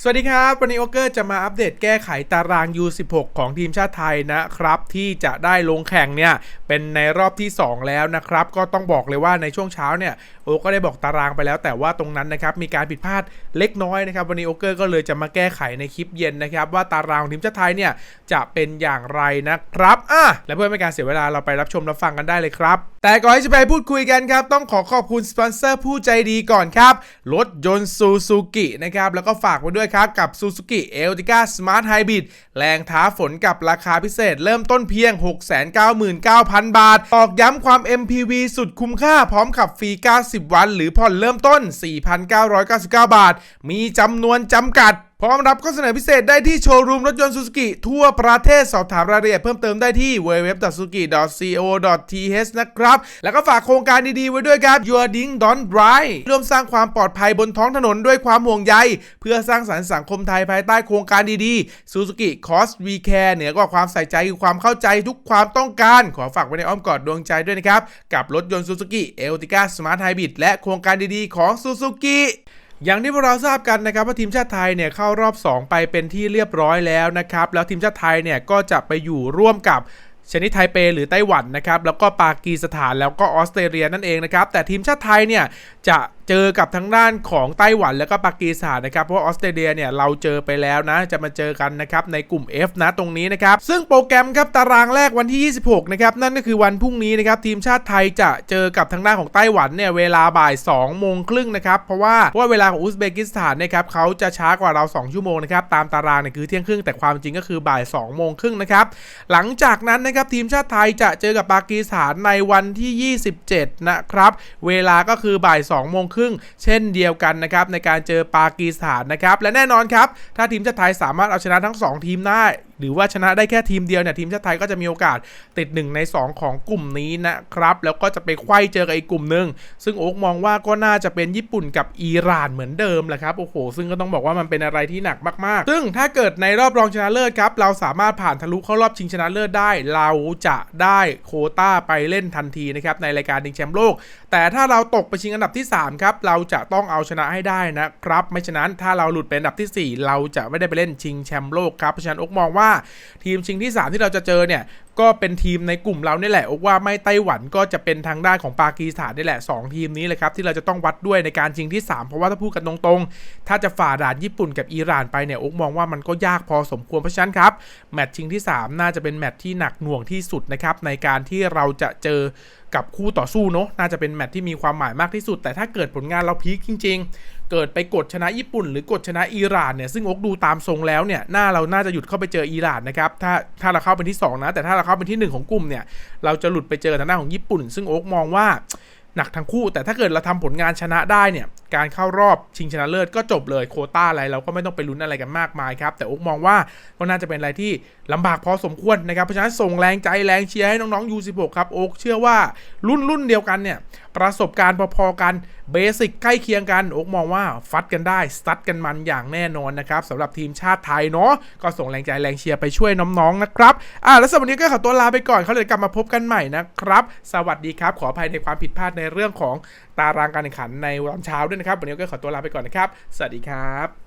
สวัสดีครับ วันนี้โอเกอร์จะมาอัปเดตแก้ไขตาราง U16 ของทีมชาติไทยนะครับ ที่จะได้ลงแข่งเนี่ย เป็นในรอบที่ 2 แล้วนะครับ ก็ต้องบอกเลยว่าในช่วงเช้าเนี่ย โอก็ได้บอกตารางไปแล้ว แต่ว่าตรงนั้นนะครับ มีการผิดพลาดเล็กน้อยนะครับ วันนี้โอเกอร์ก็เลยจะมาแก้ไขในคลิปเย็นนะครับ ว่าตารางของทีมชาติไทยเนี่ยจะเป็นอย่างไรนะครับอะและเพื่อไม่การเสียเวลาเราไปรับชมรับฟังกันได้เลยครับ แต่ก่อนที่จะไปพูดคุยกันครับ ต้องขอขอบคุณสปอนเซอร์ผู้ใจดีก่อนครับ รถยนต์ซูซูกินะครับ แล้วก็ฝากไว้ด้วยครับ กับ Suzuki e l t i c a Smart Hybrid แรงท้าฝนกับราคาพิเศษ เริ่มต้นเพียง 699,000 บาท ตอกย้ำความ MPV สุดคุ้มค่าพร้อมขับฟรี 90 วัน หรือผ่อนเริ่มต้น 4,999 บาท มีจำนวนจำกัด พร้อมรับข้อเสนอพิเศษได้ที่โชว์รูมรถยนต์ซูซูกิทั่วประเทศสอบถามรายละเอียดเพิ่มเติมได้ที่ www.suzuki.co.th นะครับ แล้วก็ฝากโครงการดีๆไว้ด้วยครับ Your Ding Don Drive ร่วมสร้างความปลอดภัยบนท้องถนนด้วยความห่วงใย เพื่อสร้างสรรค์สังคมไทยภายใต้โครงการดีๆ Suzuki Cost We Care เหนือกว่าความใส่ใจคือความเข้าใจทุกความต้องการ ขอฝากไว้ในอ้อมกอดดวงใจด้วยนะครับกับรถยนต์ Suzuki e l t i c a Smart Hybrid และโครงการดีๆของ Suzuki อย่างที่พวกเราทราบกันนะครับว่าทีมชาติไทยเนี่ยเข้ารอบ 2 ไปเป็นที่เรียบร้อยแล้วนะครับ แล้วทีมชาติไทยเนี่ยก็จะไปอยู่ร่วมกับชนิดไทเปหรือไต้หวันนะครับ แล้วก็ปากีสถานแล้วก็ออสเตรเลียนั่นเองนะครับ แต่ทีมชาติไทยเนี่ยจะเจอกับทางด้านของไต้หวันแล้วก็ปากีสถานนะครับเพราะออสเตรเลียเนี่ยเราเจอไปแล้วนะ จะมาเจอกันนะครับในกลุ่ม F นะตรงนี้นะครับซึ่งโปรแกรมครับตารางแรกวันที่ 26 นะครับนั่นก็คือวันพรุ่งนี้นะครับทีมชาติไทยจะเจอกับทางด้านของไต้หวันเนี่ยเวลาบ่าย2โมงครึ่งนะครับเพราะว่าเพราะว่าเวลาของอุซเบกิสถานนะครับเขาจะช้ากว่าเรา 2 ชั่วโมงนะครับตามตารางเนี่ยคือเที่ยงครึ่งแต่ความจริงก็คือบ่าย2โมงครึ่งนะครับหลังจากนั้นนะครับทีมชาติไทยจะเจอกับปากีสถานในวันที่ 27 นะครับเวลาก็คือบ่าย2โมงครึ่ง เช่นเดียวกันนะครับในการเจอปากีสถานนะครับและแน่นอนครับถ้าทีมชาติไทยสามารถเอาชนะทั้ง 2 ทีมได้หรือว่าชนะได้แค่ทีมเดียวเนี่ยทีมชาติไทยก็จะมีโอกาสติด 1 ใน 2 ของกลุ่มนี้นะครับ แล้วก็จะไปไขว้เจอกับอีกกลุ่มหนึ่งซึ่งโอ๊กมองว่าก็น่าจะเป็นญี่ปุ่นกับอิหร่านเหมือนเดิมแหละครับโอ้โหซึ่งก็ต้องบอกว่ามันเป็นอะไรที่หนักมากๆ ซึ่งถ้าเกิดในรอบรองชนะเลิศครับเราสามารถผ่านทะลุเข้ารอบชิงชนะเลิศได้ เราจะได้โคต้าไปเล่นทันทีนะครับในรายการชิงแชมป์โลก แต่ถ้าเราตกไปชิงอันดับที่ 3 ครับ เราจะต้องเอาชนะให้ได้นะครับ ไม่ฉะนั้นถ้าเราหลุดเป็นอันดับทีสี่4 เราจะไม่ได้ไปเล่นชิงแชมป์โลกครับเพราะฉะนั้นโอ๊กมองว่าทีมชิงที่ 3 ที่เราจะเจอเนี่ย ก็เป็นทีมในกลุ่มเรานี่แหละอกว่าไม่ไต้หวันก็จะเป็นทางด้านของปากีสถานนี่แหละ 2 ทีมนี้เลยครับที่เราจะต้องวัดด้วยในการชิงที่ 3 เพราะว่าถ้าพูดกันตรงๆ ถ้าจะฝ่าด่านญี่ปุ่นกับอิหร่านไปเนี่ยอกมองว่ามันก็ยากพอสมควรเพราะฉะนั้นครับแมตช์ชิงที่ 3 น่าจะเป็นแมตช์ที่หนักหน่วงที่สุดนะครับในการที่เราจะเจอกับคู่ต่อสู้เนาะน่าจะเป็นแมตช์ที่มีความหมายมากที่สุด แต่ถ้าเกิดผลงานเราพีคจริง ๆ เกิดไปกดชนะญี่ปุ่น หรือกดชนะอิหร่านเนี่ยซึ่งอกดูตามทรงแล้วเนี่ยหน้าเราน่าจะหยุดเข้าไปเจออิหร่านนะครับถ้าถ้าเราเข้าเป็นที่ 2 นะ แต่ถ้าเราเขาเป็นที่ 1 ของกลุ่มเนี่ย เราจะหลุดไปเจอทางด้านของญี่ปุ่น ซึ่งโอ๊กมองว่าหนักทั้งคู่ แต่ถ้าเกิดเราทำผลงานชนะได้เนี่ย การเข้ารอบชิงชนะเลิศก็จบเลยโคต้าอะไรเราก็ไม่ต้องไปลุ้นอะไรกันมากมายครับ แต่โอ๊กมองว่าก็น่าจะเป็นอะไรที่ลำบากพอสมควรนะครับ เพราะฉะนั้นส่งแรงใจแรงเชียร์ให้น้องๆ U16 ครับโอ๊กเชื่อว่ารุ่นรุ่นเดียวกันเนี่ย ประสบการณ์พอๆกันเบสิกใกล้เคียงกันโอ๊กมองว่าฟัดกันได้สตัดกันมันอย่างแน่นอนนะครับสำหรับทีมชาติไทยเนาะก็ส่งแรงใจแรงเชียร์ไปช่วยน้องๆนะครับอ่าแล้วสำหรับวันนี้ก็ขอตัวลาไปก่อนเขาเลยกลับมาพบกันใหม่นะครับ สวัสดีครับ ขออภัยในความผิดพลาดในเรื่องของตารางการแข่งขันในวันเช้าด้วยนะครับวันนี้ก็ขอตัวลาไปก่อนนะครับ สวัสดีครับ